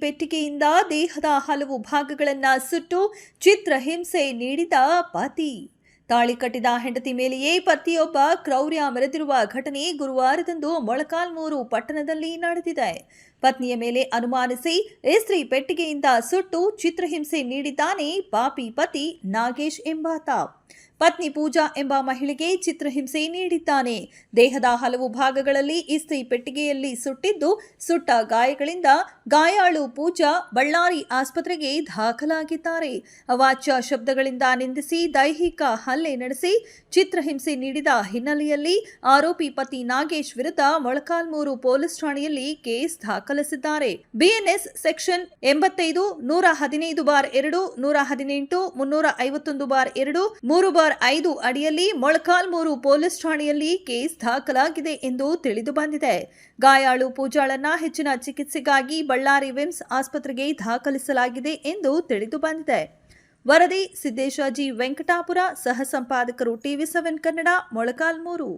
ಪೆಟ್ಟಿಗೆಯಿಂದ ದೇಹದ ಹಲವು ಭಾಗಗಳನ್ನು ಸುಟ್ಟು ಚಿತ್ರಹಿಂಸೆ ನೀಡಿದ ಪತಿ. ತಾಳಿ ಕಟ್ಟಿದ ಹೆಂಡತಿ ಮೇಲೆಯೇ ಪತಿಯೊಬ್ಬ ಕ್ರೌರ್ಯ ಮೆರೆದಿರುವ ಘಟನೆ ಗುರುವಾರದಂದು ಮೊಳಕಾಲ್ಮೂರು ಪಟ್ಟಣದಲ್ಲಿ ನಡೆದಿದೆ. ಪತ್ನಿಯ ಮೇಲೆ ಅನುಮಾನಿಸಿ ಸ್ತ್ರೀ ಪೆಟ್ಟಿಗೆಯಿಂದ ಸುಟ್ಟು ಚಿತ್ರಹಿಂಸೆ ನೀಡಿದ್ದಾನೆ ಪಾಪಿ ಪತಿ ನಾಗೇಶ್ ಎಂಬಾತ. ಪತ್ನಿ ಪೂಜಾ ಎಂಬ ಮಹಿಳೆಗೆ ಚಿತ್ರಹಿಂಸೆ ನೀಡಿದ್ದಾನೆ. ದೇಹದ ಹಲವು ಭಾಗಗಳಲ್ಲಿ ಇಸ್ತ್ರಿ ಪೆಟ್ಟಿಗೆಯಲ್ಲಿ ಸುಟ್ಟಿದ್ದು, ಸುಟ್ಟ ಗಾಯಗಳಿಂದ ಗಾಯಾಳು ಪೂಜಾ ಬಳ್ಳಾರಿ ಆಸ್ಪತ್ರೆಗೆ ದಾಖಲಾಗಿದ್ದಾರೆ. ಅವಾಚ್ಯ ಶಬ್ದಗಳಿಂದ ನಿಂದಿಸಿ ದೈಹಿಕ ಹಲ್ಲೆ ನಡೆಸಿ ಚಿತ್ರಹಿಂಸೆ ನೀಡಿದ ಹಿನ್ನೆಲೆಯಲ್ಲಿ ಆರೋಪಿ ಪತಿ ನಾಗೇಶ್ ವಿರುದ್ಧ ಮೊಳಕಾಲ್ಮೂರು ಪೊಲೀಸ್ ಠಾಣೆಯಲ್ಲಿ ಕೇಸ್ ದಾಖಲಿಸಿದ್ದಾರೆ. ಬಿಎನ್ಎಸ್ ಸೆಕ್ಷನ್ ಎಂಬತ್ತೈದು, ನೂರ ಹದಿನೈದು ಬಾರ್ ಎರಡು, ನೂರ ಹದಿನೆಂಟು, ಮುನ್ನೂರ ಐವತ್ತೊಂದು ಬಾರ್ ಎರಡು ಮೂರು ಬಾರ್ ಐದು ಅಡಿಯಲ್ಲಿ ಮೊಳಕಾಲ್ಮೂರು ಪೊಲೀಸ್ ಠಾಣೆಯಲ್ಲಿ ಕೇಸ್ ದಾಖಲಾಗಿದೆ ಎಂದು ತಿಳಿದು ಬಂದಿದೆ. ಗಾಯಾಳು ಪೂಜಾಳನ್ನ ಹೆಚ್ಚಿನ ಚಿಕಿತ್ಸೆಗಾಗಿ ಬಳ್ಳಾರಿ ವಿಮ್ಸ್ ಆಸ್ಪತ್ರೆಗೆ ದಾಖಲಿಸಲಾಗಿದೆ ಎಂದು ತಿಳಿದು ಬಂದಿದೆ. ವರದಿ ಸಿದ್ದೇಶಾಜಿ ವೆಂಕಟಾಪುರ, ಸಹ ಸಂಪಾದಕರು ಟಿವಿ ಸೆವೆನ್ ಕನ್ನಡ ಮೊಳಕಾಲ್ಮೂರು